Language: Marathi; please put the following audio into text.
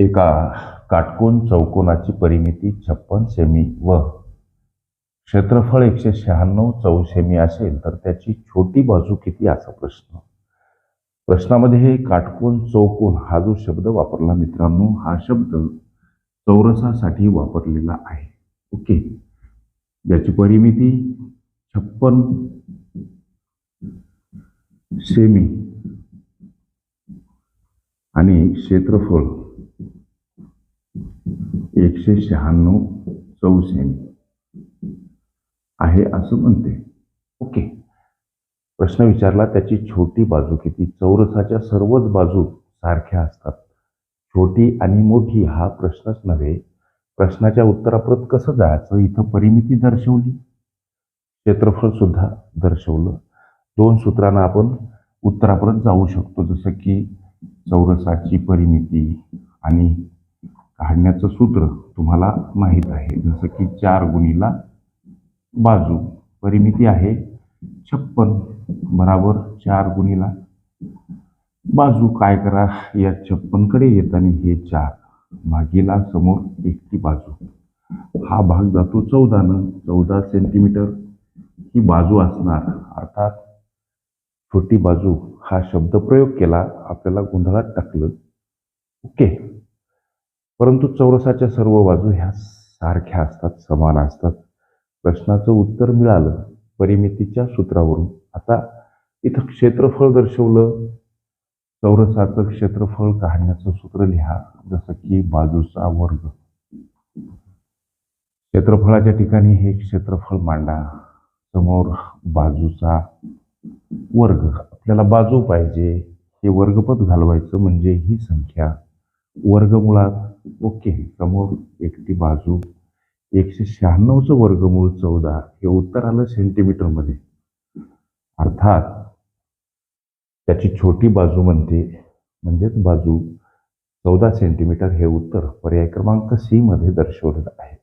एका काटकोन चौकोनाची परिमिती छप्पन सेमी व क्षेत्रफळ एकशे शहाण्णव चौ सेमी असेल तर त्याची छोटी बाजू किती असा प्रश्न. प्रश्नामध्ये हे काटकोन चौकोन हा जो शब्द वापरला मित्रांनो हा शब्द चौरसासाठी वापरलेला आहे. ओके? ज्याची परिमिती छप्पन सेमी आणि क्षेत्रफळ एकशे शहाण्णव चौ आहे असं म्हणते. ओके. प्रश्न विचारला त्याची छोटी बाजू किती? चौरसाच्या सर्वच बाजू सारख्या असतात. छोटी आणि मोठी हा प्रश्नच नव्हे. प्रश्नाच्या उत्तराप्रत कसं जायचं? इथं परिमिती दर्शवली. क्षेत्रफळ सुद्धा दर्शवलं. दोन सूत्रांना आपण उत्तराप्रत जाऊ शकतो. जसं की चौरसाची परिमिती आणि काढण्याचं सूत्र तुम्हाला माहीत आहे. जसं की चार गुणीला बाजू. परिमिती आहे छप्पन बराबर चार गुणीला बाजू. काय करा? या छप्पनकडे येताना हे चार मागीला समोर एकटी बाजू. हा भाग जातो चौदानं. चौदा सेंटीमीटर ही बाजू असणार. अर्थात छोटी बाजू. हा शब्द प्रयोग केला आपल्याला गोंधळात टाकलं. ओके. परंतु चौरसाच्या सर्व बाजू ह्या सारख्या असतात समान असतात. प्रश्नाचं उत्तर मिळालं परिमितीच्या सूत्रावरून. आता इथं क्षेत्रफळ दर्शवलं. चौरसाचं क्षेत्रफळ काढण्याचं सूत्र लिहा जसं की बाजूचा वर्ग. क्षेत्रफळाच्या ठिकाणी हे क्षेत्रफळ मांडा. समोर बाजूचा वर्ग. आपल्याला बाजू पाहिजे. हे वर्गपद घालवायचं म्हणजे ही संख्या. वर्गमुळात ओके समोर एकटी बाजू एकशे शहाण्णवचं वर्गमूळ चौदा हे उत्तर आलं सेंटीमीटरमध्ये अर्थात त्याची छोटी बाजू म्हणते म्हणजेच बाजू चौदा सेंटीमीटर हे उत्तर पर्याय क्रमांक सी मध्ये दर्शवलेलं आहे.